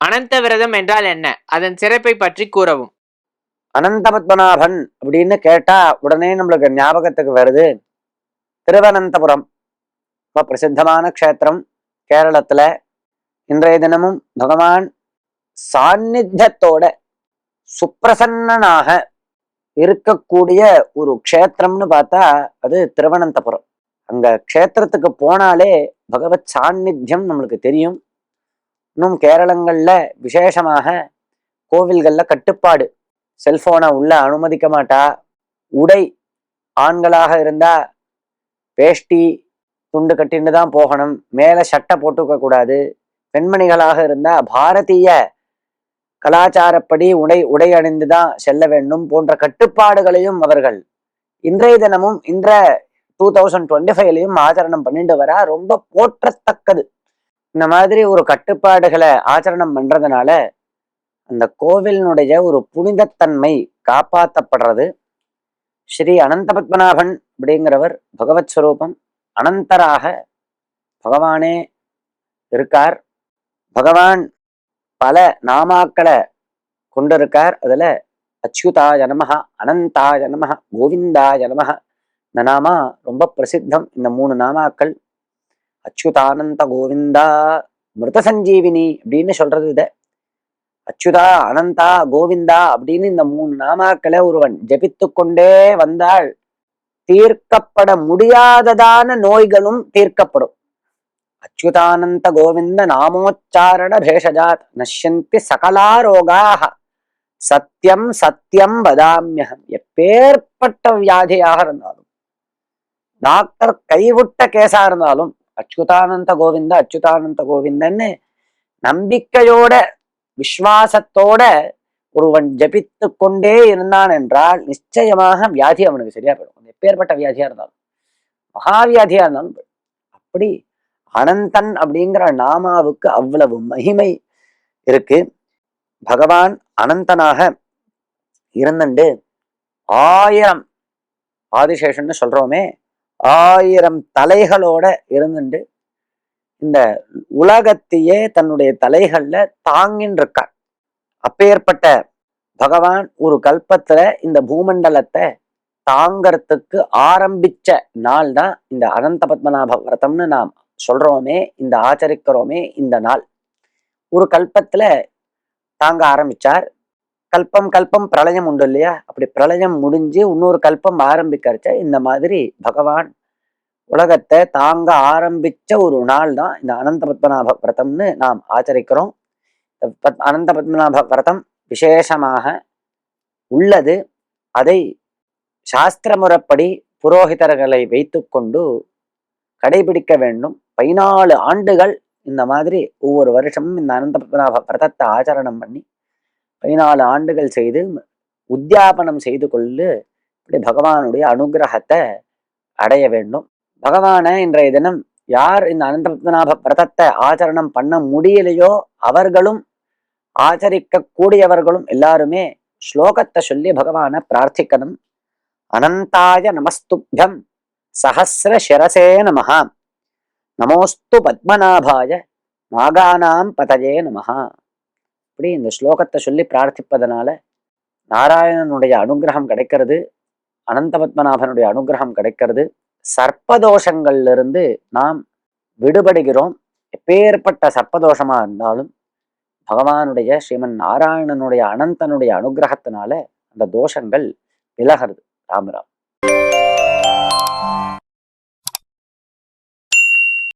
அனந்த விரதம் என்றால் என்ன? அதன் சிறப்பை பற்றி கூறவும். அனந்த பத்மநாபன் அப்படின்னு கேட்டா உடனே நம்மளுக்கு ஞாபகத்துக்கு வருது. திருவனந்தபுரம். ரொம்ப பிரசித்தமான க்ஷேத்திரம். கேரளத்துல இன்றைய தினமும் பகவான் சாநித்தியத்தோட சுப்பிரசன்னனாக இருக்கக்கூடிய ஒரு க்ஷேத்திரம்னு பார்த்தா அது திருவனந்தபுரம். அங்க க்ஷேத்திரத்துக்கு போனாலே பகவத் சாநித்தியம் நம்மளுக்கு தெரியும். இன்னும் கேரளங்களில் விசேஷமாக கோவில்களில் கட்டுப்பாடு. செல்போனை உள்ள அனுமதிக்க மாட்டா. உடை ஆண்களாக இருந்தால் வேஷ்டி துண்டு கட்டின்னு தான் போகணும். மேலே சட்டை போட்டுக்க கூடாது. பெண்மணிகளாக இருந்தால் பாரதிய கலாச்சாரப்படி உடை உடை அணிந்து தான் செல்ல வேண்டும் போன்ற கட்டுப்பாடுகளையும் அவர்கள் இன்றைய தினமும் இன்ற டூ தௌசண்ட் டுவெண்ட்டி ஃபைவ்லையும் ஆச்சரணம் பண்ணிட்டு வரா. ரொம்ப போற்றத்தக்கது. இந்த மாதிரி ஒரு கட்டுப்பாடுகளை ஆச்சரணம் பண்றதுனால அந்த கோவிலினுடைய ஒரு புனிதத்தன்மை காப்பாற்றப்படுறது ஸ்ரீ அனந்த பத்மநாபன் அப்படிங்கிறவர் பகவத் ஸ்வரூபம். அனந்தராக பகவானே இருக்கார். பகவான் பல நாமாக்களை கொண்டிருக்கார். அதுல அச்சுதா ஜனமஹா அனந்தா ஜனமஹா கோவிந்தா ஜனமஹா இந்த நாமா ரொம்ப பிரசித்தம். இந்த மூணு நாமாக்கள் அச்சுதானந்த கோவிந்தா மிருத சஞ்சீவினி அப்படின்னு சொல்றது இத. அச்சுதா அனந்தா கோவிந்தா அப்படின்னு இந்த மூணு நாமாக்களை ஒருவன் ஜபித்து கொண்டே வந்தால் தீர்க்கப்பட முடியாததான நோய்களும் தீர்க்கப்படும். அச்சுதானந்த கோவிந்த நாமோச்சாரண பேஷஜாத் நஷ்யந்தி சகலா ரோகாக சத்தியம் சத்தியம் வதாமியகம் எப்பேற்பட்ட வியாதியாக இருந்தாலும் டாக்டர் கைவிட்ட கேஸா இருந்தாலும் அச்சுதானந்த கோவிந்த அச்சுதானந்த கோவிந்தன்னு நம்பிக்கையோட விஸ்வாசத்தோட ஒருவன் ஜபித்து கொண்டே இருந்தான் என்றால் நிச்சயமாக வியாதி அவனுக்கு சரியா போயிடும். எப்பேற்பட்ட வியாதியா இருந்தாலும். மகாவியாதியா இருந்தாலும் அப்படி அனந்தன் அப்படிங்கிற நாமாவுக்கு அவ்வளவு மகிமை இருக்கு. பகவான் அனந்தனாக இருந்துண்டு ஆயிரம் ஆதிசேஷன்னு சொல்றோமே ஆயிரம் தலைகளோட இருந்துண்டு. இந்த உலகத்தையே தன்னுடைய தலைகள்ல தாங்கின்னு இருக்கார் அப்பேற்பட்ட பகவான் ஒரு கல்பத்துல இந்த பூமண்டலத்தை தாங்கறதுக்கு ஆரம்பிச்ச நாள் தான் இந்த அனந்த பத்மநாப விரதம்னு நாம் சொல்றோமே இந்த ஆச்சரிக்கிறோமே இந்த நாள். ஒரு கல்பத்துல தாங்க ஆரம்பிச்சார். கல்பம் கல்பம் பிரளயம் உண்டு இல்லையா? அப்படி பிரளயம் முடிஞ்சு இன்னொரு கல்பம் ஆரம்பிக்கிறச்ச இந்த மாதிரி பகவான் உலகத்தை தாங்க ஆரம்பிச்ச ஒரு நாள் தான் இந்த அனந்த பத்மநாப விரதம்னு நாம் ஆச்சரிக்கிறோம். பத்- அனந்த பத்மநாப விரதம் விசேஷமாக உள்ளது. அதை சாஸ்திர முறைப்படி புரோகிதர்களை வைத்துக்கொண்டு கடைபிடிக்க வேண்டும். பதினாலு ஆண்டுகள் இந்த மாதிரி ஒவ்வொரு வருஷமும் இந்த அனந்த பத்மநாப விரதத்தை ஆச்சரணம் பண்ணி பதினாலு ஆண்டுகள் செய்து உத்தியாபனம் செய்து கொண்டு இப்படி பகவானுடைய அனுகிரகத்தை அடைய வேண்டும். பகவானை இன்றைய தினம் யார் இந்த அனந்த பத்மநாப விரதத்தை ஆச்சரணம் பண்ண முடியலையோ அவர்களும் ஆச்சரிக்க கூடியவர்களும் எல்லாருமே ஸ்லோகத்தை சொல்லி பகவானை பிரார்த்திக்கணும். அனந்தாய நமஸ்துப்யம் சஹசிர சிரசே நமஹா. நமோஸ்து பத்மநாபாய நாகானாம் பதஜே நமஹா. இப்படி இந்த ஸ்லோகத்தை சொல்லி பிரார்த்திப்பதனால நாராயணனுடைய அனுகிரகம் கிடைக்கிறது அனந்த பத்மநாபனுடைய அனுகிரகம் கிடைக்கிறது. சர்ப்பதோஷங்கள்ல இருந்து நாம் விடுபடுகிறோம். எப்பேற்பட்ட சர்ப்பதோஷமா இருந்தாலும் பகவானுடைய ஸ்ரீமன் நாராயணனுடைய அனந்தனுடைய அனுகிரகத்தினால அந்த தோஷங்கள் விலகிறது. ராமராம்.